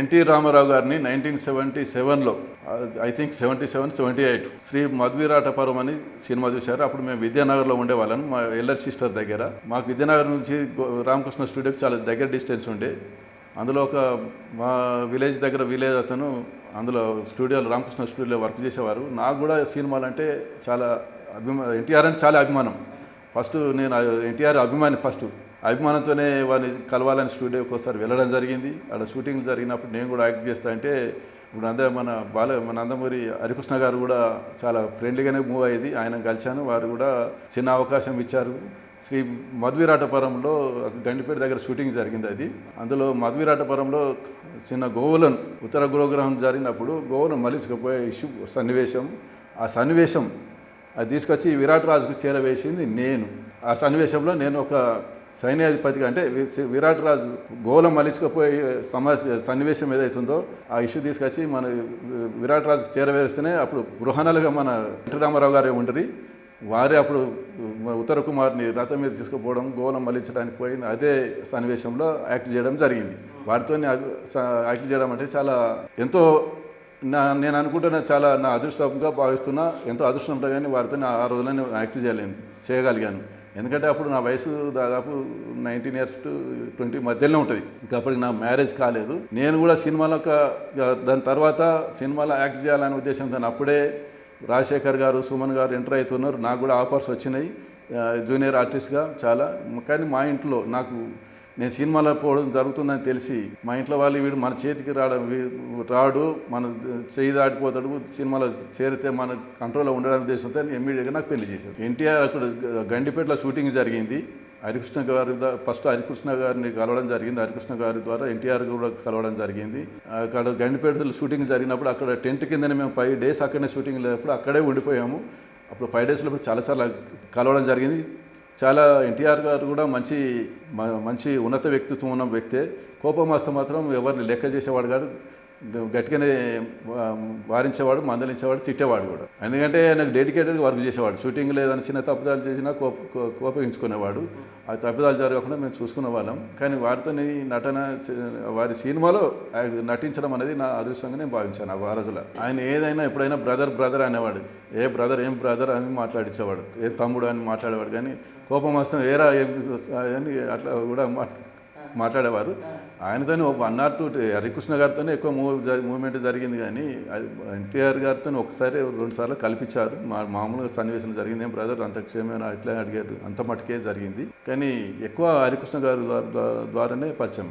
NT Rama Rao గారిని nineteen seventy సెవెన్లో I think seventy seven seventy eight Shri మధ్వీరాటపురం అని cinema చూశారు. అప్పుడు మేము విద్యానగర్లో ఉండేవాళ్ళం మా ఎల్లర్ సిస్టర్ దగ్గర. మాకు విద్యానగర్ నుంచి రామకృష్ణ స్టూడియోకి చాలా దగ్గర డిస్టెన్స్ ఉండే. అందులో ఒక మా విలేజ్ దగ్గర విలేజ్ అతను అందులో స్టూడియోలో రామకృష్ణ స్టూడియోలో వర్క్ చేసేవారు. నాకు కూడా సినిమాలు అంటే చాలా అభిమా ఎన్టీఆర్ అంటే చాలా అభిమానం. ఫస్ట్ నేను ఎన్టీఆర్ అభిమాని ఫస్ట్ అభిమానంతోనే వారిని కలవాలని స్టూడియోకి ఒకసారి వెళ్ళడం జరిగింది. అక్కడ షూటింగ్ జరిగినప్పుడు నేను కూడా యాక్ట్ చేస్తా అంటే ఇప్పుడు అందరూ మన బాల మన అందమూరి హరికృష్ణ గారు కూడా చాలా ఫ్రెండ్లీగానే మూవ్ అయ్యేది. ఆయన కలిశాను వారు కూడా చిన్న అవకాశం ఇచ్చారు. శ్రీ మధువీరాటపురంలో గండిపేట దగ్గర షూటింగ్ జరిగింది అది. అందులో మధువీరాటపురంలో చిన్న గోవులను ఉత్తర గృహగ్రహం జరిగినప్పుడు గోవులను మలిచుకుపోయే ఇష్యూ సన్నివేశం. ఆ సన్నివేశం అది తీసుకొచ్చి విరాట్ రాజుకు చేరవేసింది నేను. ఆ సన్నివేశంలో నేను ఒక సైన్యాధిపతిగా అంటే విరాట్ రాజు గోలం మలిచుకుపోయే సమస్య సన్నివేశం ఏదైతుందో ఆ ఇష్యూ తీసుకొచ్చి మన విరాట్ రాజుకు చేరవేరిస్తేనే అప్పుడు గృహణలుగా మన ఎన్టీ రామారావు గారే ఉండరు. వారే అప్పుడు ఉత్తర కుమార్ని రథం మీద తీసుకుపోవడం గోలం మలించడానికి పోయిన అదే సన్నివేశంలో యాక్ట్ చేయడం జరిగింది. వారితో యాక్ట్ చేయడం అంటే చాలా ఎంతో నా నేను అనుకుంటున్న చాలా నా అదృష్టంగా భావిస్తున్నా ఎంతో అదృష్టం ఉంటుంది కానీ వారితో ఆ రోజులనే నేను యాక్ట్ చేయలేను చేయగలిగాను. ఎందుకంటే అప్పుడు నా వయసు దాదాపు నైన్టీన్ ఇయర్స్ టు ట్వంటీ మధ్యలో ఉంటుంది. ఇంకా అప్పటికి నా మ్యారేజ్ కాలేదు. నేను కూడా సినిమాలో ఒక దాని తర్వాత సినిమాలో యాక్ట్ చేయాలనే ఉద్దేశంతో అప్పుడే రాజశేఖర్ గారు సుమన్ గారు ఎంటర్ అవుతున్నారు. నాకు కూడా ఆఫర్స్ వచ్చినాయి. జూనియర్ ఆర్టిస్ట్గా చాలా. కానీ మా ఇంట్లో నాకు నేను సినిమాలో పోవడం జరుగుతుందని తెలిసి మా ఇంట్లో వాళ్ళు వీడు మన చేతికి రావడం రాడు మన చేయి దాటిపోతాడు సినిమాలో చేరితే మన కంట్రోల్లో ఉండడం ఉద్దేశంతో ఇమ్మీడియట్గా నాకు పెళ్ళి చేశాడు. ఎన్టీఆర్ అక్కడ గండిపేటలో షూటింగ్ జరిగింది. హరికృష్ణ గారి ఫస్ట్ హరికృష్ణ గారిని కలవడం జరిగింది. హరికృష్ణ గారి ద్వారా ఎన్టీఆర్ కూడా కలవడం జరిగింది. అక్కడ గండిపేటలో షూటింగ్ జరిగినప్పుడు అక్కడ టెంట్ కిందనే మేము ఫైవ్ డేస్ అక్కడనే షూటింగ్ లేనప్పుడు అక్కడే ఉండిపోయాము. అప్పుడు ఫైవ్ డేస్లో చాలాసార్లు కలవడం జరిగింది. చాలా ఎన్టీఆర్ గారు కూడా మంచి మంచి ఉన్నత వ్యక్తిత్వం ఉన్న వ్యక్తే. కోపం వస్తే మాత్రం ఎవరిని లెక్క చేసేవాడు కాదు. గట్టిగానే వారించేవాడు మందలించేవాడు తిట్టేవాడు కూడా. ఎందుకంటే నాకు డెడికేటెడ్గా వర్క్ చేసేవాడు. షూటింగ్ లేదని చిన్న తప్పుదాలు చేసినా కోప కోపగించుకునేవాడు. ఆ తప్పుదాలు జరగకుండా మేము చూసుకునే వాళ్ళం. కానీ వారితో నటన వారి సినిమాలో ఆయన నటించడం అనేది నా అదృష్టంగా నేను భావించాను ఆ రోజుల ఆయన ఏదైనా ఎప్పుడైనా బ్రదర్ బ్రదర్ అనేవాడు. ఏ బ్రదర్ ఏం బ్రదర్ అని మాట్లాడించేవాడు ఏ తమ్ముడు అని మాట్లాడేవాడు. కానీ కోపం వస్తాం ఏరా ఏం అని అట్లా కూడా మాట్లా మాట్లాడేవారు. ఆయనతోనే ఒక వన్ ఆర్ టూ హరికృష్ణ గారితోనే ఎక్కువ మూవ్ మూవ్మెంట్ జరిగింది కానీ ఎన్టీఆర్ గారితో ఒకసారి రెండు సార్లు కల్పించారు మా మామూలుగా సన్నివేశం జరిగింది ఏం బ్రదర్? అంత క్షేమేనా? ఇట్లా అడిగాడు అంత మటుకే జరిగింది. కానీ ఎక్కువ హరికృష్ణ గారి ద్వారా ద్వారానే పరిచయం.